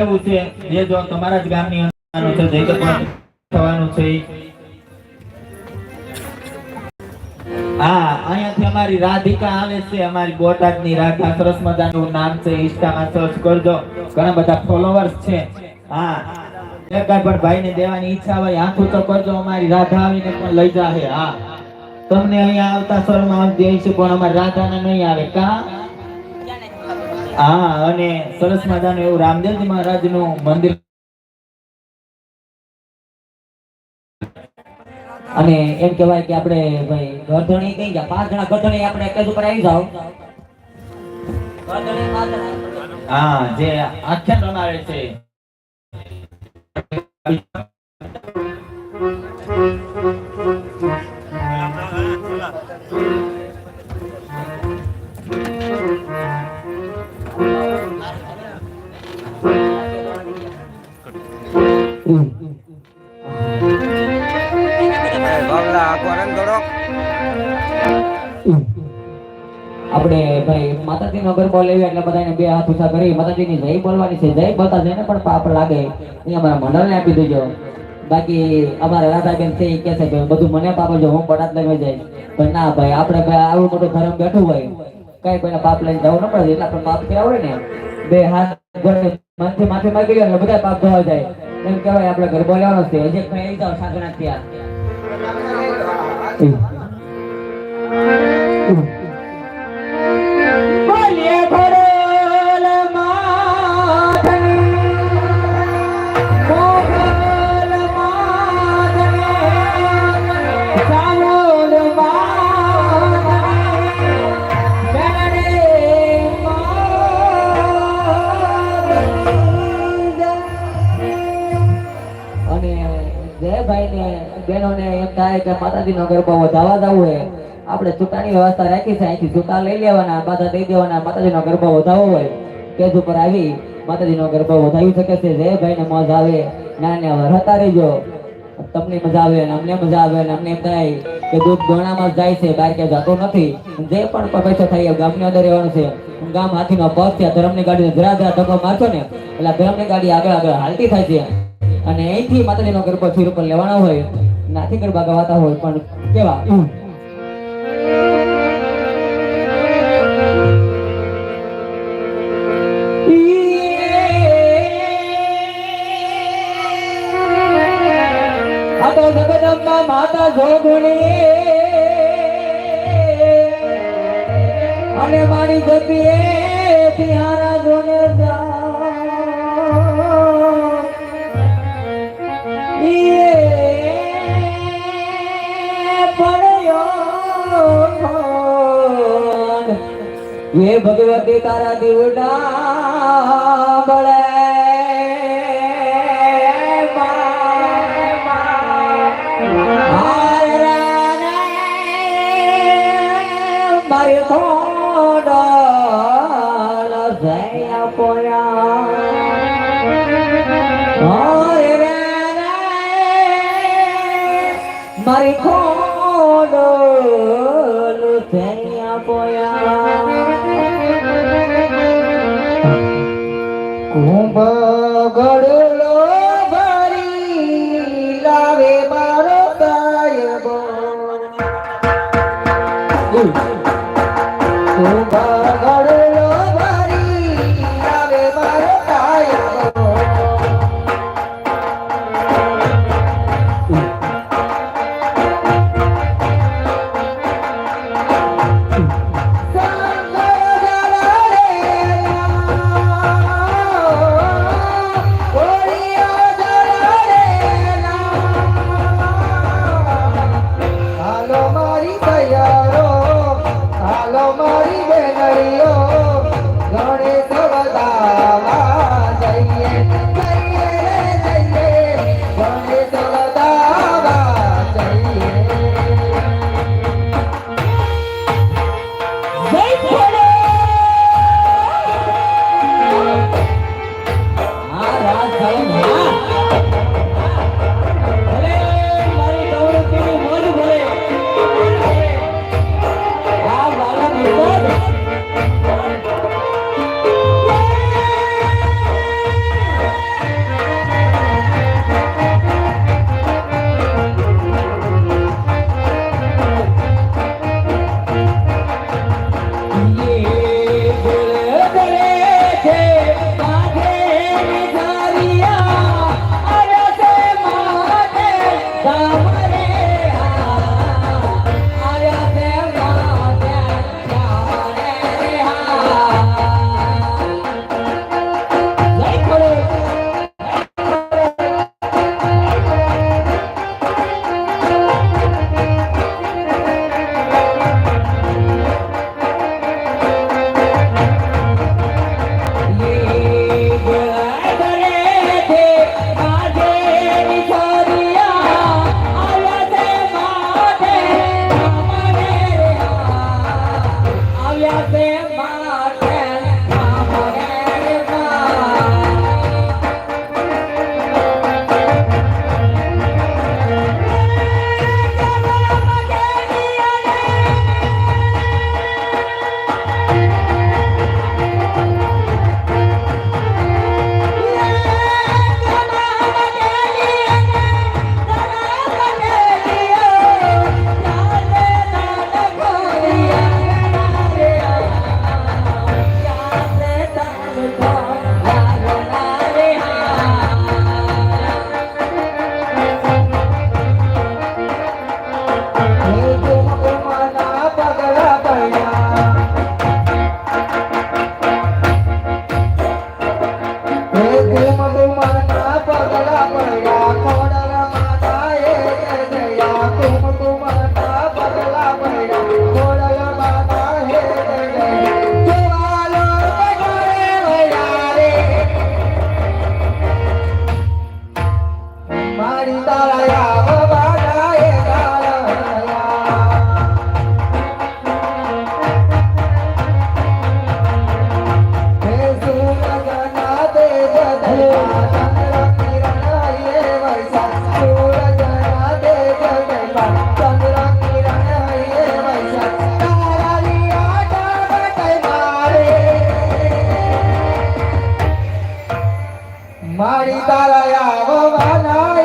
એવું છે. જે જો તમારા જ ગામની અંદર છે જે કંઈ પણ થવાનું છે હા, અહીંયાથી અમારી રાધિકા આવે છે, અમારી બોટાદની રાધા સરસ મજાનું નામ છે ઇન્સ્ટામાં સર્ચ કરજો. ઘણા બધા ફોલોવર્સ છે. હા. દેવાની ઈચ્છા હોય, આંખું તો કરજો, અમારી રાધા આવીને પણ લઈ જાહે. હા. તમને અહીંયા આવતા શરમ હશે પણ અમારી રાધાને નહીં આવે. કા? હા, અને સરસ મજાનું એવું રામદેવજી મહારાજનું મંદિર. અને એમ કહેવાય કે આપણે ભાઈ ગરધણી કઈ ગયા? પાંચ જણા ગરધણી આપણે એક જ ઉપર આવી જાવ. હા, જે આખ્યાન રમાડે છે. માતાજી નો ગરબો લેવી એટલે બધાને બે હાથ ઊંચા કરી. માતાજીની જય બોલવાની છે. જય બોલતા જઈને પણ પાપ લાગે. એ અમારા મંડળને આપી દેજો. બાકી અમારા રાધાબેન છે એ કે છે કે બધું મને પાપ જો હું બળાત લઈને જાય પણ ના ભાઈ આપણે ભાઈ આવું મોટું ધર્મ બેઠું હોય કઈ કોઈને પાપ લઈને જવું ન પડે. એટલા પણ પાપ કર્યા હોય ને બે હાથ ઘરે મનથી માથે માગી લે બધા પાપ ધોવા જાય. એમ કહેવાય આપણે ગરબો લેવાનો છે. હજી આવી જાવ સાધના ત્યાં થાય બહુ વધારવા જવું હોય. આપણે છૂટાની વ્યવસ્થા રાખી છે, અહીંથી છૂટા લઈ લેવાના, બાધા દઈ દેવાના, માતાજીનો ગરબા વધાવો હોય. સ્ટેજ ઉપર આવી, માતાજીનો ગરબા વધાવી શકે છે. જે ભાઈને મજા આવે. નાના વાર હતા રહેજો. તમને મજા આવે ને અમને મજા આવે ને અમને થાય કે દૂધ ગોણામાં જાય છે, બહાર ક્યાં જતો નથી. જે પણ પૈસા થાય ગામની અંદર રહેવાનું છે. ગામ હાથીનો પગ છે ધરમની ગાડીને જરા જરા ધક્કો મારશો ને, એટલે ધરમની ગાડી આગળ આગળ હાલતી થાય છે. અને અહીંથી માતાજીનો ગરબો છીર ઉપર લેવાનો હોય. નાથી ગરબા ગવાતા હોય પણ કેવા? માતા જોગણી. અને મારી ગતિએ તિહારા હે ભગવતી તારા દીવડા બળે. મારી ખો મારી તારા આવવાના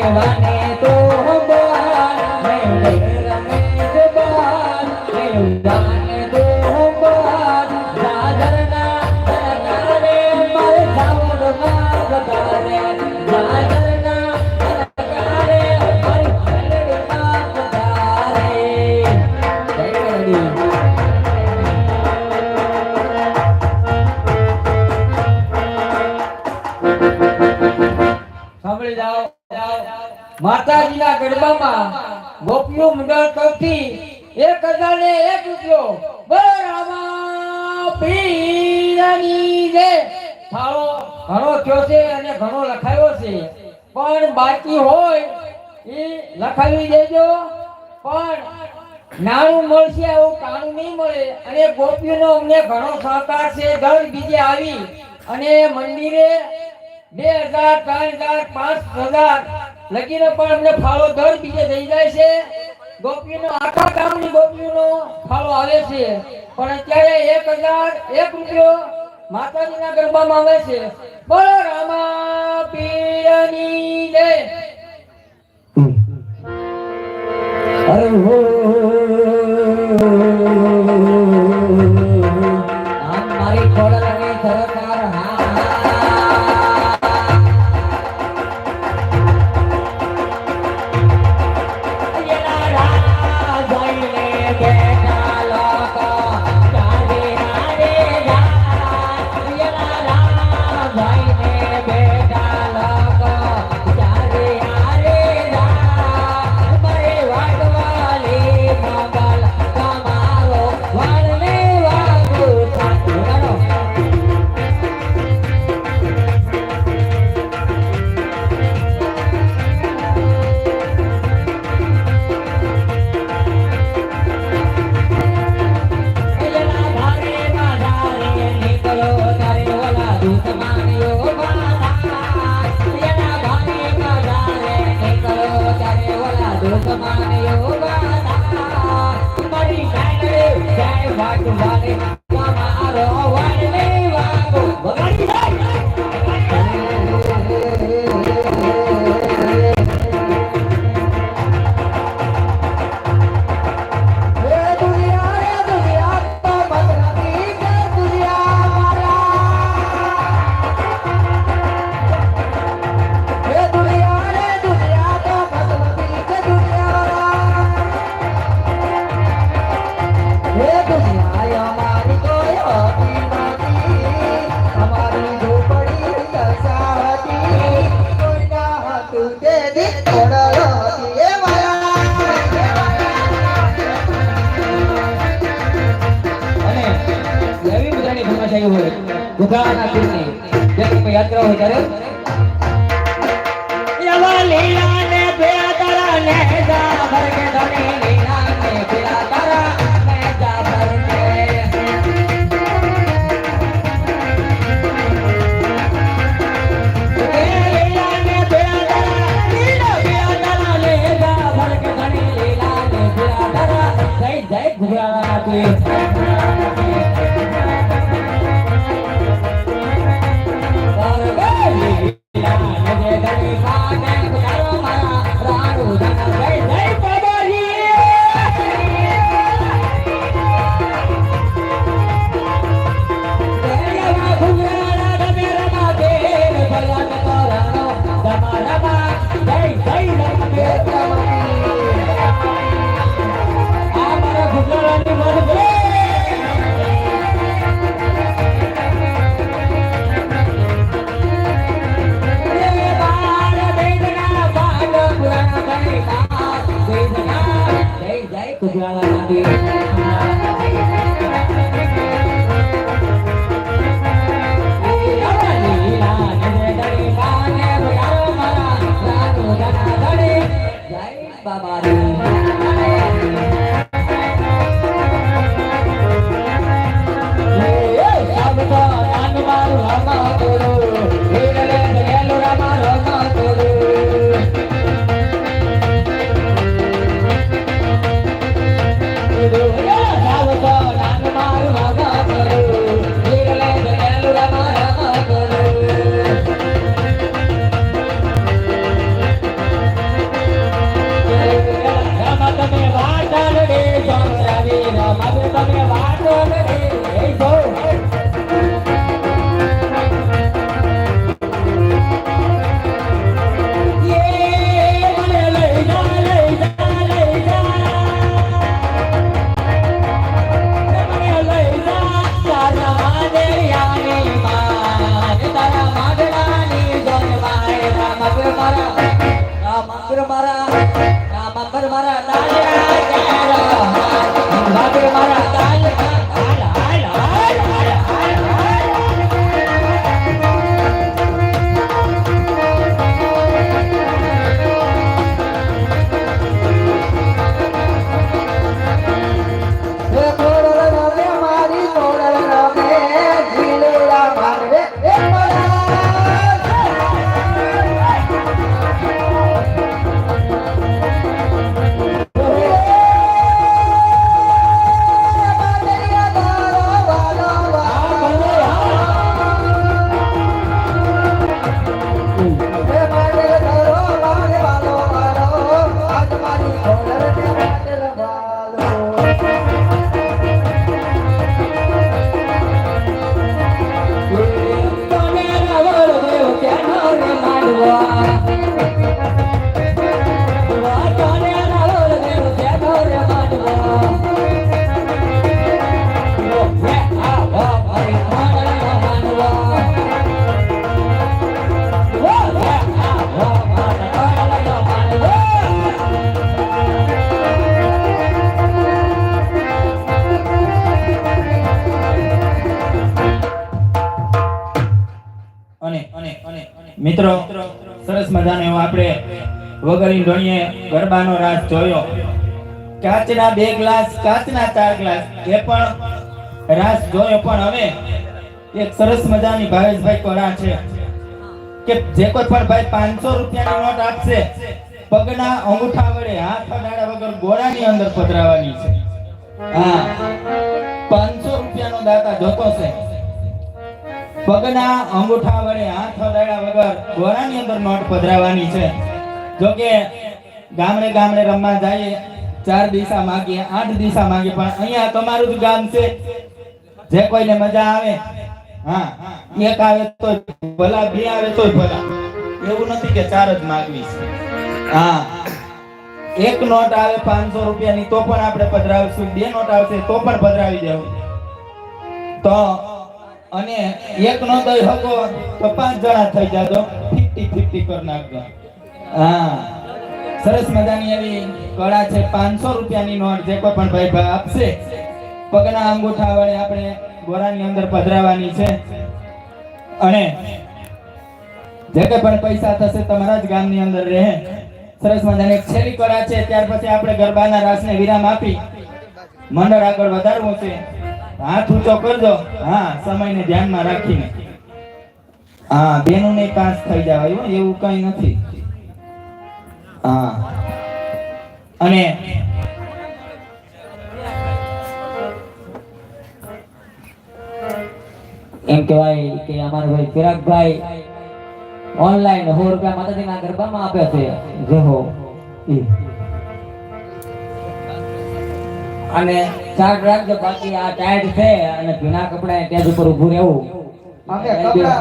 Giovanni. ગરબામાં ગોપીઓ મંડળ તરફથી એક હજાર ને એક રૂપિયો. બરાબર પીરની. ફાળો ઘણો થયો છે અને ઘણો લખાયો છે. પણ બાકી હોય એ લખાવી દેજો. પણ નાણું મળશે આવું કાણું નહીં મળે. અને ગોપીઓનો અમને ઘણો સહકાર છે. દર બીજે આવી અને મંદિરે બે હજાર, ત્રણ હજાર, પાંચ હજાર લગીને પણ અમને ફાળો દર બીજે થઈ જાય છે. ગોપીનો આખા ગામની ગોપીનો ફાળો આવે છે. પણ અત્યારે એક હજાર એક રૂપિયો માતાજીના ગરબામાં આવે છે. બોલો રામા પીરની જય અરે હો. મિત્રો, સરસ મજાનો આપણે વગરી ઢોળીએ ગરબાનો રાસ જોયો. કાચના બે ગ્લાસ, કાચના ચાર ગ્લાસ, એ પણ રાસ જોયો. પણ હવે એક સરસ મજાની ભાવેશભાઈ કોરા છે કે જે કોઈ પણ ભાઈ પાંચસો રૂપિયાની નોટ આપશે, પગના અંગૂઠા વડે હાથ અડાડ્યા વગર ગોળાની અંદર પધરાવાની છે. હા, પાંચસો રૂપિયાનો દાતા જોતો છે. પગના અંગૂઠા વડે હાથ અડાડ્યા વગર ગોરાની અંદર નોટ પધરાવાની છે. જો કે ગામડે ગામડે રમવા જઈએ, ચાર દિશા માંગીએ, આઠ દિશા માગીએ, પણ અહીંયા તમારું જ ગામ છે. જે કોઈને મજા આવે, હા, એક આવે તો ભલા બે આવે તો ભલા. એવું નથી કે ચાર જ માગવી છે. હા, એક નોટ આવે પાંચસો રૂપિયાની તો પણ આપણે પધરાવીશું, બે નોટ આવશે તો પણ પધરાવી દેવું. તો અને એક નો દઈ હકો તો પાંચ જણા થઈ જાજો. ફિફ્ટી ફિફ્ટી કરી નાખજો. હા. સરસ મજાની એવી કળા છે. પાંચસો રૂપિયાની નોટ જે કોઈ પણ ભાઈ આપશે. પગના અંગૂઠા વડે આપણે ગોરાની અંદર પધરાવાની છે. અને જે કંઈ પણ પૈસા થશે તમારા જ ગામની અંદર રહે. સરસ મજાની એક છેલ્લી કળા છે. ત્યાર પછી આપણે ગરબાના રાસને વિરામ આપી. મંડળ આગળ વધારવું છે. હાથ ઊંચો કરજો. હા, સમયને ધ્યાનમાં રાખીને. હા બેનું ને પાસ થઈ જવાય એવું કઈ નથી. હા. અને એમ કહેવાય કે અમારા ભાઈ ચિરાગભાઈ ઓનલાઈન સો રૂપિયા માતાજીના ગરબામાં આપે છે. જે હો અને ચાર્ટ રાખજો બાકી આ ટાઈટ છે અને ભીના કપડા ત્યાં જ ઉપર ઊભું રહેવું. અમે કપડા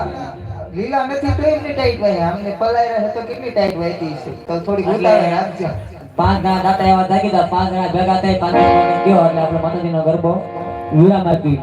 લીલા નથી તો એમની ટાઈટ વાય અમને પલાઈ રહે તો કેટલી ટાઈટ છે? તો થોડી રાખજો. પાંચ જણા દાતા એવા જાગી તા પાંચ જણા ભેગા થઈ પાંચ જણા ગયો એટલે આપણે માતાજીનો ગરબો. વિરામ આપી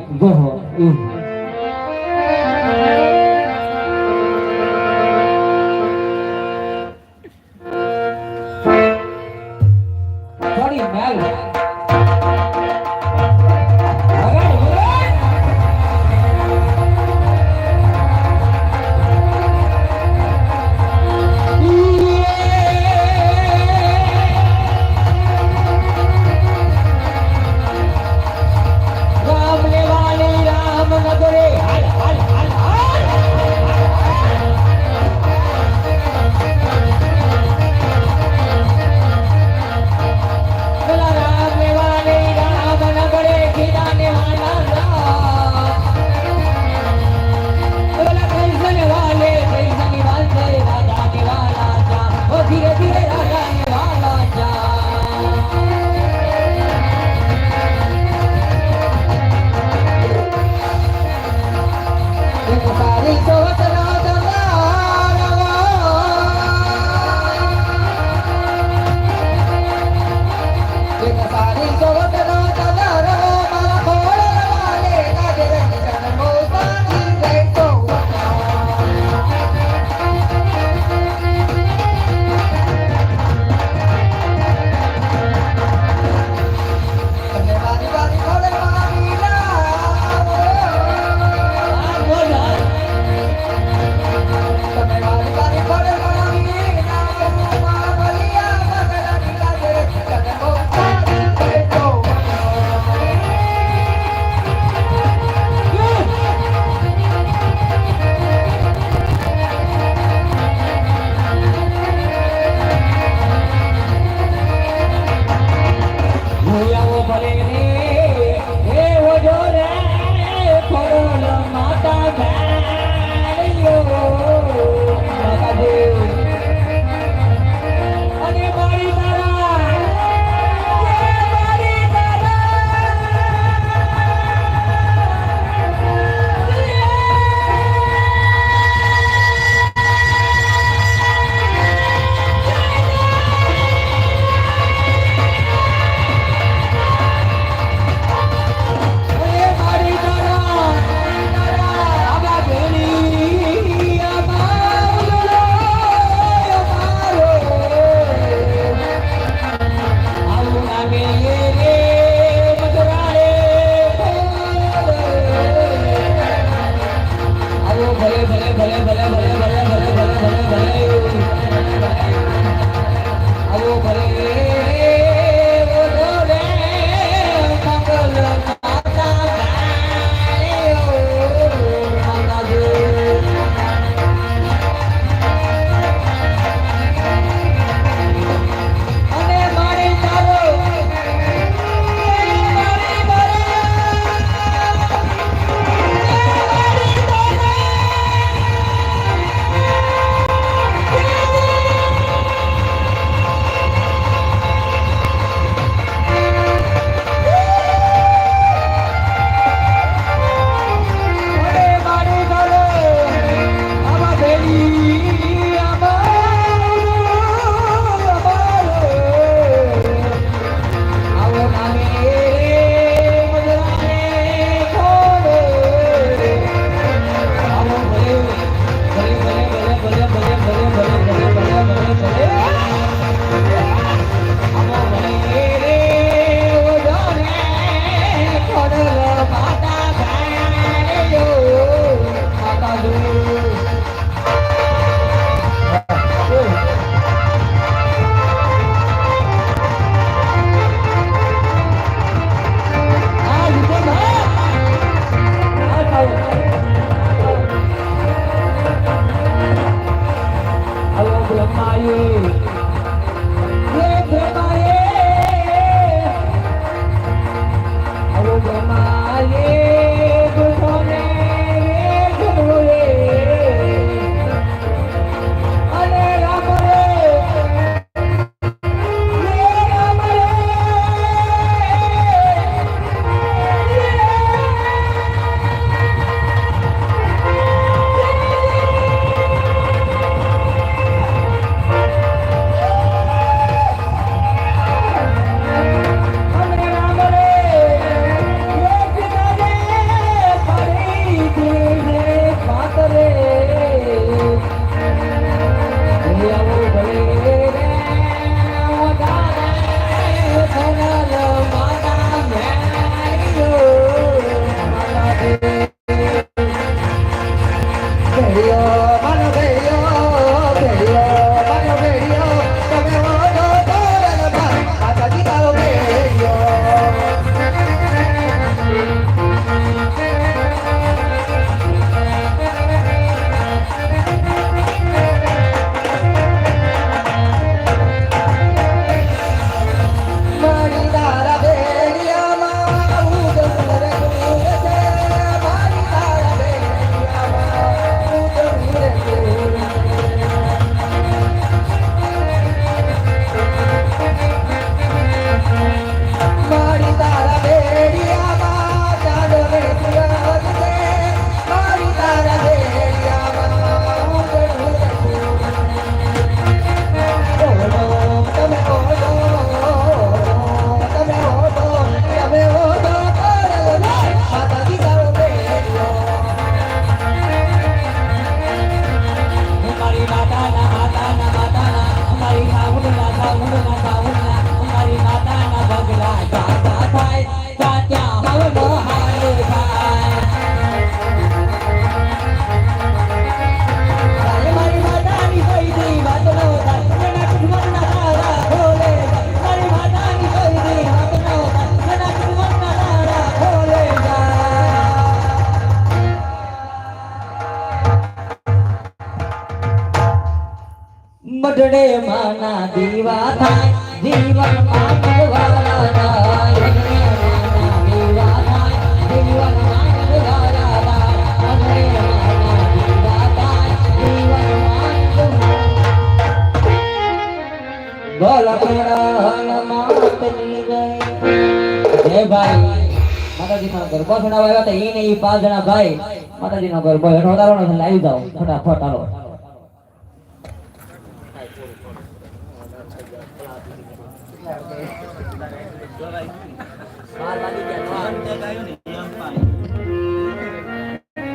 ગઢડે માના દીવા થાય. દીવા માંગવાળા થાય દીવા હે ભાઈ, માતાજીના ગરબા ખડાવા આવ્યા હતા એ ને એ પાંચ જણા ભાઈ માતાજી માતાજીનો ગરબા હેઠો ઉતારો ને લાવી દો ફટાફટ આવો.